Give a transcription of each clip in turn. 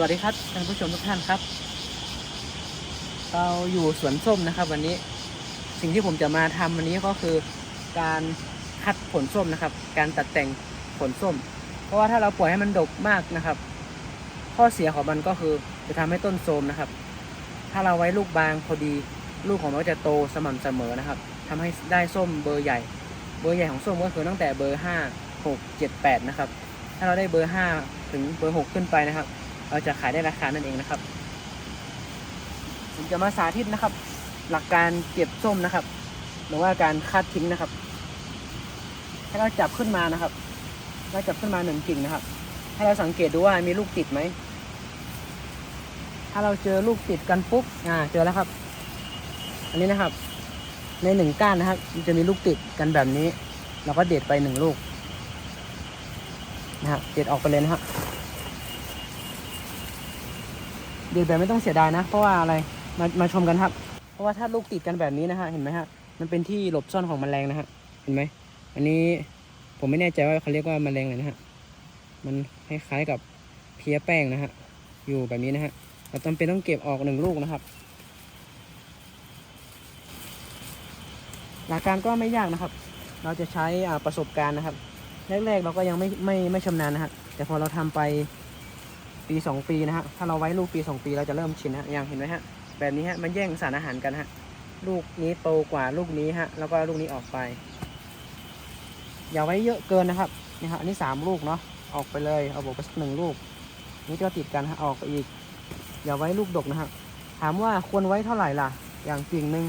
วัสดีครับท่านผู้ชมทุกท่านครับ เราอยู่สวนส้มนะครับ วันนี้สิ่งที่ผมจะมาทำวันนี้ก็คือการคัดผลส้มนะครับ การตัดแต่งผลส้ม เพราะว่าถ้าเราปล่อยให้มันดกมากนะครับ ข้อเสียของมันก็คือจะทำให้ต้นโทมนะครับ ถ้าเราไว้ลูกบางพอดีลูกของมันจะโตสม่ำเสมอนะครับทำให้ได้ส้มเบอร์ใหญ่ เบอร์ใหญ่ของส้มก็คือตั้งแต่เบอร์ห้าหกเจ็ดแปดนะครับ ถ้าเราได้เบอร์ห้าถึงเบอร์หกขึ้นไปนะครับ เราจะขายได้ราคานั่นเองนะครับผมจะมาสาธิตนะครับ หลักการเก็บส้มนะครับ หรือว่าการคัดทิ้งนะครับให้เราจับขึ้นมานะครับเราจับขึ้นมาหนึ่งกิ่งนะครับ ให้เราสังเกตดูว่ามีลูกติดไหม ถ้าเราเจอลูกติดกันปุ๊บ อ่า เจอแล้วครับ อันนี้นะครับ ในหนึ่งก้านนะครับมันจะมีลูกติดกันแบบนี้ เราก็เด็ดไปหนึ่งลูกนะครับ เด็ดออกไปเลยนะครับ เด็ดแบบไม่ต้องเสียดายนะ เพราะว่าอะไรมามาชมกันครับ เพราะว่าถ้าลูกติดกันแบบนี้นะฮะเห็นไหมฮะมันเป็นที่หลบซ่อนของแมลงนะฮะเห็นไหมอันนี้ผมไม่แน่ใจว่าเขาเรียกว่าแมลงอะไรนะฮะมันคล้ายๆกับเพี้ยแป้งนะฮะอยู่แบบนี้นะฮะเราจำเป็นต้องเก็บออกหนึ่งลูกนะครับ หลักการก็ไม่ยากนะครับ เราจะใช้อ่าประสบการณ์นะครับแรกๆเราก็ยังไม่ไม่ไม่ชำนาญนะฮะแต่พอเราทำไป ปีสองปีนะฮะ ถ้าเราไว้ลูกปีสองปีเราจะเริ่มชินฮะอย่างเห็นไหมฮะ แบบนี้ฮะ มันแย่งสารอาหารกันฮะ ลูกนี้โตกว่าลูกนี้ฮะ แล้วก็ลูกนี้ออกไป อย่าไว้เยอะเกินนะครับ นี่ฮะ อันนี้สามลูกเนาะ ออกไปเลย เอาบวกไปสักหนึ่งลูก นี่ก็ติดกันฮะ ออกไปอีก อย่าไว้ลูกดกนะฮะ ถามว่าควรไว้เท่าไหร่ล่ะ อย่างกิ่งหนึ่ง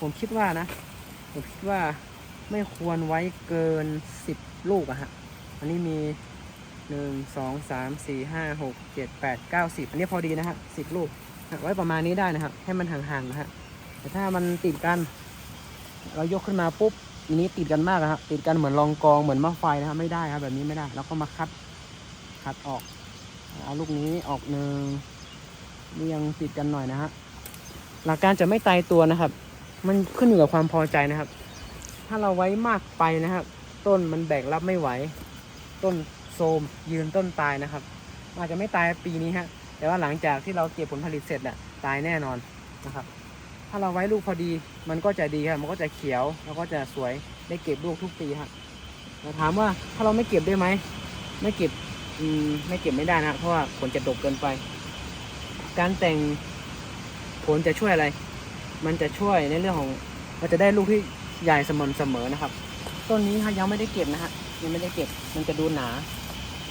ผมคิดว่านะ ผมคิดว่าไม่ควรไว้เกินสิบลูกอะฮะ อันนี้มี หนึ่งสองสามสี่ห้าหกเจ็ดแปดเก้าสิบอันนี้พอดีนะฮะสิบลูกไว้ประมาณนี้ได้นะครับ ให้มันห่างๆนะฮะแต่ถ้ามันติดกัน เรายกขึ้นมาปุ๊บอันนี้ติดกันมากนะครับติดกันเหมือนรองกองเหมือนม้อไฟนะครับไม่ได้ครับ แบบนี้ไม่ได้แล้วก็มาคัดคัดออกเอาลูกนี้ออกหนึ่งนี่ยังติดกันหน่อยนะฮะหลักการจะไม่ตายตัวนะครับ มันขึ้นอยู่กับความพอใจนะครับ ถ้าเราไว้มากไปนะครับ ต้นมันแบกรับไม่ไหว ต้น โทมยืนต้นตายนะครับ อาจจะไม่ตายปีนี้ฮะแต่ว่าหลังจากที่เราเก็บผลผลิตเสร็จแหละตายแน่นอนนะครับ ถ้าเราไว้ลูกพอดีมันก็จะดีครับมันก็จะเขียวแล้วก็จะสวยได้เก็บลูกทุกปีครับถามว่าถ้าเราไม่เก็บได้ไหมไม่เก็บมไม่เก็บไม่ได้นะเพราะว่าผลจะดกเกินไป การแต่งผลจะช่วยอะไร มันจะช่วยในเรื่องของมันจะได้ลูกที่ใหญ่สม่ำเสมอนะครับ ต้นนี้ฮะยังไม่ได้เก็บนะฮะยังไม่ได้เก็บมันจะดูหนา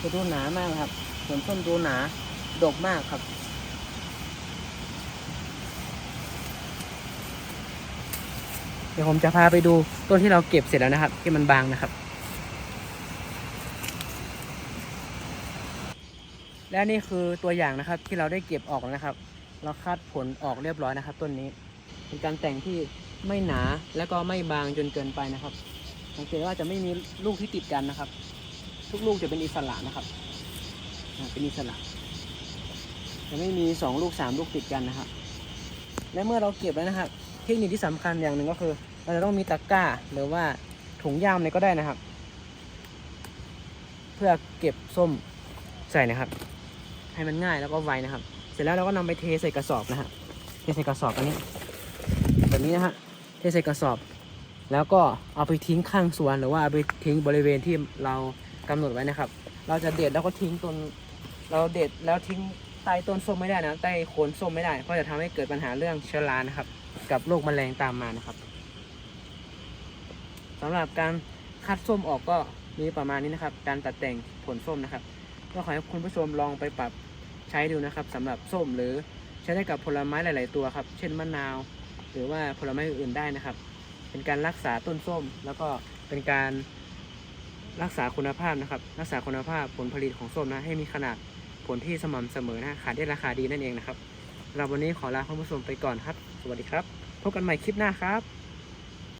จะดูหนามากครับส่วนต้นดูหนาดกมากครับ เดี๋ยวผมจะพาไปดูต้นที่เราเก็บเสร็จแล้วนะครับ ที่มันบางนะครับ และนี่คือตัวอย่างนะครับที่เราได้เก็บออกแล้วนะครับ เราคัดผลออกเรียบร้อยนะครับ ต้นนี้เป็นการแต่งที่ไม่หนาและก็ไม่บางจนเกินไปนะครับสังเกตว่าจะไม่มีลูกที่ติดกันนะครับ ทุกลูกจะเป็นอิสระนะครับเป็นอิสระจะไม่มีสองลูกสามลูกติดกันนะครับ และเมื่อเราเก็บแล้วนะครับ เทคนิคที่สำคัญอย่างหนึ่งก็คือ เราจะต้องมีตะกร้าหรือว่าถุงย่ามอะไรก็ได้นะครับ เพื่อเก็บส้มใส่นะครับ ให้มันง่ายแล้วก็ไวนะครับ เสร็จแล้วเราก็นำไปเทใส่กระสอบนะฮะเทใส่กระสอบอันนี้แบบนี้นะฮะเทใส่กระสอบ แล้วก็เอาไปทิ้งข้างสวนหรือว่าเอาไปทิ้งบริเวณที่เรา กำหนดไว้นะครับ เราจะเด็ดแล้วก็ทิ้งต้นเราเด็ดแล้วทิ้งใต้ต้นส้มไม่ได้นะใต้โคนส้มไม่ได้เพราะจะทำให้เกิดปัญหาเรื่องเชื้อรานะครับ กับโรคแมลงตามมานะครับสำหรับการคัดส้มออกก็มีประมาณนี้นะครับ การตัดแต่งผลส้มนะครับ ก็ขอให้คุณผู้ชมลองไปปรับใช้ดูนะครับสำหรับส้มหรือใช้ได้กับผลไม้หลาย ๆ ตัวครับ เช่นมะนาว หรือว่าผลไม้อื่นๆได้นะครับ เป็นการรักษาต้นส้ม แล้วก็เป็นการ รักษาคุณภาพนะครับ รักษาคุณภาพผลผลิตของส้มนะให้มีขนาดผลที่สม่ำเสมอนะขายได้ราคาดีนั่นเองนะครับเราวันนี้ขอลาคุณผู้ชมไปก่อนครับ สวัสดีครับ พบกันใหม่คลิปหน้าครับ